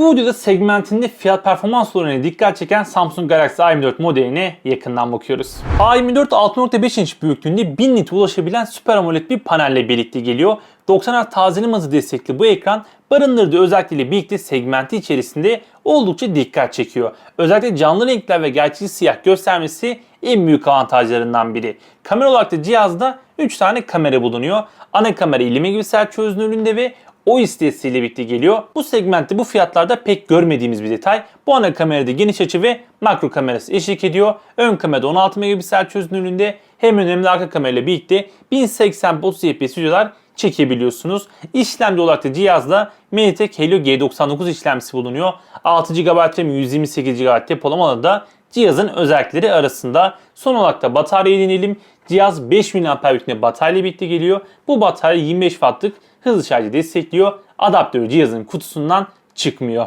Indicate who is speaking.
Speaker 1: Bu videoda segmentinde fiyat performans oranına dikkat çeken Samsung Galaxy A24 modeline yakından bakıyoruz. A24 6.5 inç büyüklüğünde 1000 nite ulaşabilen Super AMOLED bir panelle birlikte geliyor. 90 Hz tazelim hızı destekli bu ekran barındırdığı özellikleriyle birlikte segmenti içerisinde oldukça dikkat çekiyor. Özellikle canlı renkler ve gerçeği siyah göstermesi en büyük avantajlarından biri. Kamera olarak da cihazda 3 tane kamera bulunuyor. Ana kamera 20 megapiksel çözünürlüğünde ve OIS desteğiyle birlikte geliyor. Bu segmentte bu fiyatlarda pek görmediğimiz bir detay. Bu ana kamerada geniş açı ve makro kamerası eşlik ediyor. Ön kamerada 16 megapiksel çözünürlüğünde hem önemli arka kamerayla birlikte 1080p 30 fps videolar çekebiliyorsunuz. İşlemci olarak da cihazda MediaTek Helio G99 işlemcisi bulunuyor. 6 GB RAM 128 GB depolamalı da cihazın özellikleri arasında. Son olarak da bataryayı deneyelim. Cihaz 5000 mAh büyüklüğünde batarya birlikte geliyor. Bu batarya 25 wattlık hızlı şarjı destekliyor. Adaptörü cihazın kutusundan çıkmıyor.